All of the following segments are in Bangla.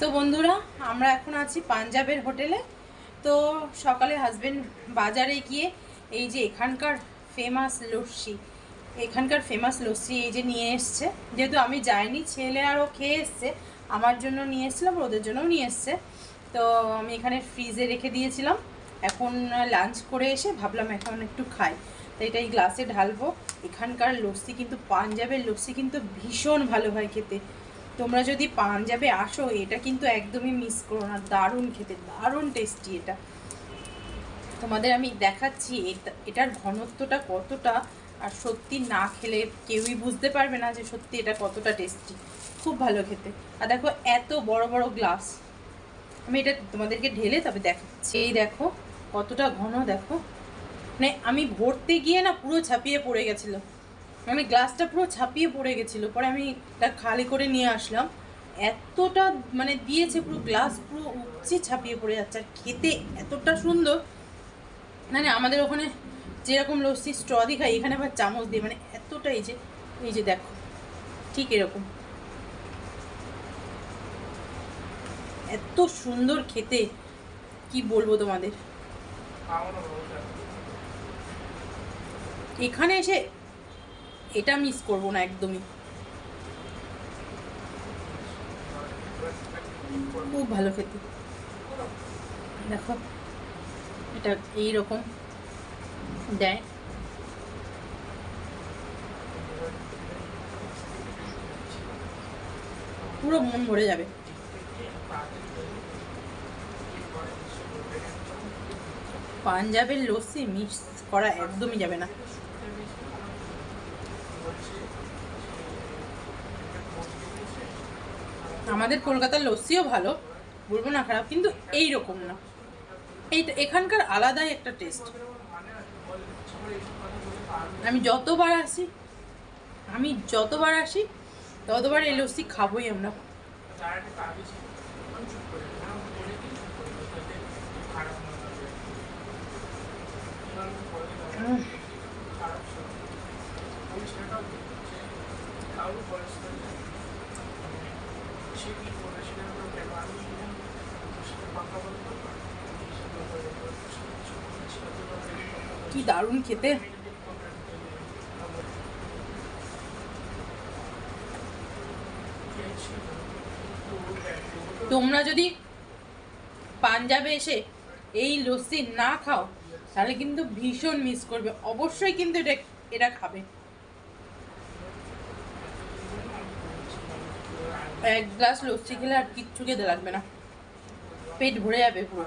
তো বন্ধুরা, আমরা এখন আছি পাঞ্জাবের হোটেলে। তো সকালে হাজবেন্ড বাজারে গিয়ে এই যে এখানকার ফেমাস লস্যি, এখানকার ফেমাস লস্যি এই যে নিয়ে এসছে। যেহেতু আমি যাইনি, ছেলে আরও খেয়ে এসছে, আমার জন্য নিয়ে এসেছিলাম ওদের জন্যও নিয়ে এসছে। তো আমি এখানে ফ্রিজে রেখে দিয়েছিলাম। এখন লাঞ্চ করে এসে ভাবলাম এখন একটু খাই। তো এটা এই গ্লাসে ঢালবো। এখানকার লস্যি কিন্তু, পাঞ্জাবের লস্যি কিন্তু ভীষণ ভালো হয় খেতে। তোমরা যদি পাঞ্জাবে আসো, এটা কিন্তু একদমই মিস করো না। দারুণ খেতে, দারুণ টেস্টি এটা। তোমাদের আমি দেখাচ্ছি এটা এটার ঘনত্বটা কতটা, আর সত্যি না খেলে কেউই বুঝতে পারবে না যে সত্যি এটা কতটা টেস্টি খুব ভালো খেতে। আর দেখো, এত বড় বড় গ্লাস আমি এটা তোমাদেরকে ঢেলে তবে দেখাচ্ছি। এই দেখো, কতটা ঘন দেখো। মানে আমি ভরতে গিয়ে না পুরো ছাপিয়ে পড়ে গেছিল। মানে গ্লাসটা পুরো ছাপিয়ে পড়ে গেছিল। পরে আমি এটা খালি করে নিয়ে আসলাম। এতটা মানে দিয়েছে পুরো গ্লাস পুরো উপচে ছাপিয়ে পড়ে যাচ্ছে। আর খেতে এতটা সুন্দর। মানে আমাদের ওখানে যেরকম লস্যি স্ট্র দিয়ে খাই এখানে আবার চামচ দিয়ে মানে এতটা এই যে এই যে দেখো ঠিক এরকম। এত সুন্দর খেতে কি বলব তোমাদের? এখানে এসে এটা মিস করব না একদমই। খুব ভালো খেতে। দেখো, এটা এই রকম দেয়। পুরো মন ভরে যাবে। পাঞ্জাবের লস্যি মিক্স করা একদমই যাবে না। আমাদের কলকাতার লস্যিও ভালো, বলব না খারাপ, কিন্তু এই রকম না এইটা এখানকার আলাদাই একটা টেস্ট আমি যতবার আসি, আমি যতবার আসি, ততবার এই লস্যি খাবোই আমরা। কি দারুণ খেতে। তোমরা যদি পাঞ্জাবে এসে এই লস্যি না খাও, তাহলে কিন্তু ভীষণ মিস করবে। অবশ্যই কিন্তু এটা এটা খাবে। এক গ্লাস লস্যি খেলে আর কিচ্ছু খেতে লাগবে না। পেট ভরে যাবে পুরো।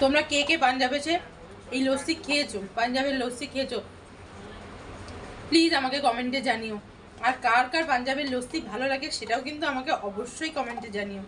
তোমরা কে কে পাঞ্জাবে এসে এই লস্যি খেয়েছো? পাঞ্জাবের লস্যি খেয়েছো? প্লিজ আমাকে কমেন্টে জানিও। আর কার কার পাঞ্জাবের লস্যি ভালো লাগে সেটাও কিন্তু আমাকে অবশ্যই কমেন্টে জানিও।